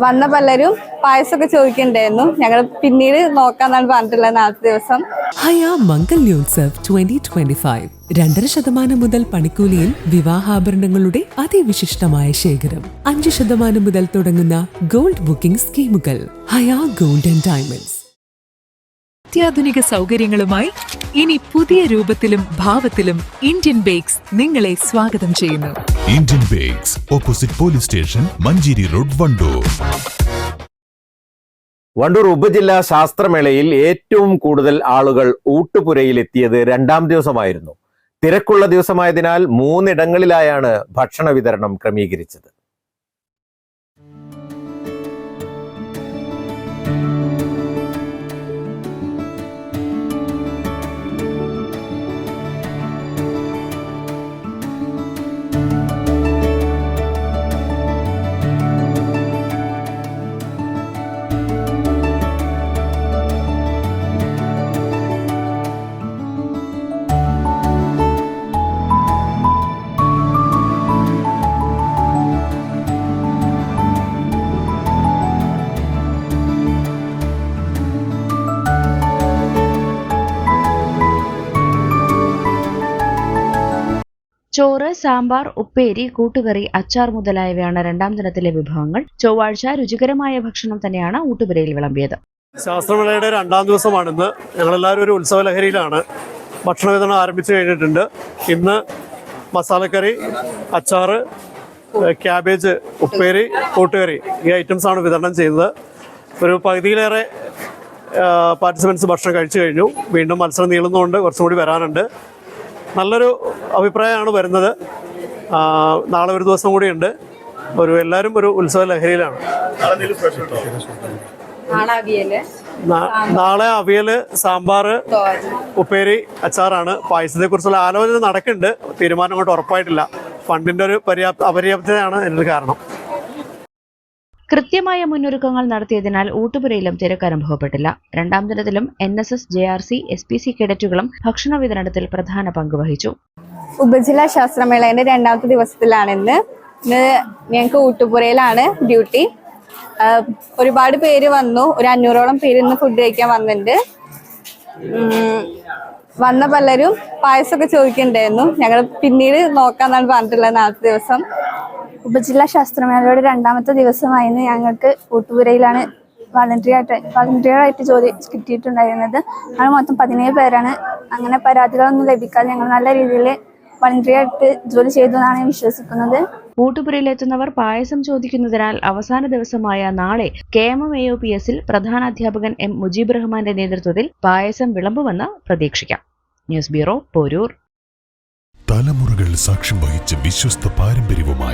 വന്ന പലരും പായസമൊക്കെ ചോദിക്കണ്ടായിരുന്നു ഞങ്ങൾ പിന്നീട് നോക്കാന്നാണ് പറഞ്ഞിട്ടുള്ളത് നാളത്തെ ദിവസം. ഹയാ മംഗല്യോത്സവ് ട്വന്റി ട്വന്റി ഫൈവ് രണ്ടര ശതമാനം മുതൽ പണിക്കൂലിയിൽ വിവാഹാഭരണങ്ങളുടെ അതിവിശിഷ്ടമായ ശേഖരം. അഞ്ച് ശതമാനം മുതൽ തുടങ്ങുന്ന ഗോൾഡ് ബുക്കിംഗ് സ്കീമുകൾ. ഹയാ ഗോൾഡ് ആൻഡ് ഡയമണ്ട്സ്. അത്യാധുനിക സൗകര്യങ്ങളുമായി ഇനി പുതിയ രൂപത്തിലും ഭാവത്തിലും ഇന്ത്യൻ ബേക്സ് നിങ്ങളെ സ്വാഗതം ചെയ്യുന്നു. Indian bakes opposite police station Manjeri road Wandoor. Wandoor ഉപജില്ലാ ശാസ്ത്രമേളയിൽ ഏറ്റവും കൂടുതൽ ആളുകൾ ഊട്ടുപുരയിൽ എത്തിയത് രണ്ടാം ദിവസമായിരുന്നു. തിരക്കുള്ള ദിവസമായതിനാൽ മൂന്നിടങ്ങളിലായാണ് ഭക്ഷണ വിതരണം ക്രമീകരിച്ചത്. ചോറ് സാമ്പാർ ഉപ്പേരി കൂട്ടുകറി അച്ചാർ മുതലായവയാണ് രണ്ടാം ദിനത്തിലെ വിഭവങ്ങൾ. ചൊവ്വാഴ്ച രുചികരമായ ഭക്ഷണം തന്നെയാണ് ഊട്ടുപുരയിൽ വിളമ്പിയത്. ശാസ്ത്രമേളയുടെ രണ്ടാം ദിവസമാണിന്ന്. ഞങ്ങളെല്ലാവരും ഒരു ഉത്സവ ലഹരിയിലാണ് ഭക്ഷണ വിതരണം ആരംഭിച്ചു കഴിഞ്ഞിട്ടുണ്ട്. ഇന്ന് മസാലക്കറി അച്ചാറ് ക്യാബേജ് ഉപ്പേരി കൂട്ടുകറി ഈ ഐറ്റംസ് ആണ് വിതരണം ചെയ്യുന്നത് ഒരു പകുതിയിലേറെ പാർട്ടിസിപ്പൻസ് ഭക്ഷണം കഴിച്ചു കഴിഞ്ഞു. വീണ്ടും മത്സരം നീളുന്നതുകൊണ്ട് കുറച്ചും കൂടി വരാനുണ്ട്. നല്ലൊരു അഭിപ്രായമാണ് വരുന്നത്. നാളെ ഒരു ദിവസം കൂടിയുണ്ട് ഒരു എല്ലാവരും ഒരു ഉത്സവ ലഹരിയിലാണ്. നാളെ അവിയൽ സാമ്പാർ ഉപ്പേരി അച്ചാറാണ്. പായസത്തെ കുറിച്ചുള്ള ആലോചന നടക്കുന്നുണ്ട്. തീരുമാനം അങ്ങോട്ട് ഉറപ്പായിട്ടില്ല. ഫണ്ടിന്റെ ഒരു പര്യാപ്ത അപര്യാപ്തതയാണ് ഇതിന് കാരണം. കൃത്യമായ മുന്നൊരുക്കങ്ങൾ നടത്തിയതിനാൽ ഊട്ടുപുരയിലും തിരക്ക് അനുഭവപ്പെട്ടില്ല. രണ്ടാം ദിനത്തിലും N S S J R C S P C കേഡറ്റുകളും ഭക്ഷണ വിതരണത്തിൽ പ്രധാന പങ്ക് വഹിച്ചു. ഉപജില്ലാ ശാസ്ത്രമേളയുടെ രണ്ടാമത്തെ ദിവസത്തിലാണ് ഇന്ന്. ഞങ്ങൾക്ക് ഊട്ടുപുരയിലാണ് ഡ്യൂട്ടി. ഒരുപാട് പേര് വന്നു. ഒരു അഞ്ഞൂറോളം പേര് ഇന്ന് ഫുഡ് കഴിക്കാൻ വന്നിട്ടുണ്ട്. വന്ന പലരും പായസമൊക്കെ ചോദിക്കണ്ടായിരുന്നു ഞങ്ങൾ പിന്നീട് നോക്കാന്നാണ് പറഞ്ഞിട്ടുള്ളത് നാളത്തെ ദിവസം. ഉപജില്ലാ ശാസ്ത്രമേളയുടെ രണ്ടാമത്തെ ദിവസമായിരുന്നു ഞങ്ങൾക്ക് ഊട്ടുപുരയിലാണ് വളണ്ടറി ആയിട്ട് വളണ്ടിയർ ജോലി കിട്ടിയിട്ടുണ്ടായിരുന്നത്. ഞങ്ങൾ മൊത്തം പതിനേഴ് പേരാണ്. അങ്ങനെ പരാതികളൊന്നും ലഭിക്കാതെ ഞങ്ങൾ നല്ല രീതിയിൽ വളണ്ടറി ആയിട്ട് ജോലി ചെയ്തു എന്നാണ് ഞാൻ വിശ്വസിക്കുന്നത്. ഊട്ടുപുരയിലെത്തുന്നവർ പായസം ചോദിക്കുന്നതിനാൽ അവസാന ദിവസമായ നാളെ K M M A O P എസിൽ പ്രധാനാധ്യാപകൻ എം മുജീബ് റഹ്മാന്റെ നേതൃത്വത്തിൽ പായസം വിളമ്പുമെന്ന് പ്രതീക്ഷിക്കാം. News bureau Poroor. തലമുറകൾ സാക്ഷ്യം വഹിച്ച വിശ്വസ്ത പാരമ്പര്യവുമായി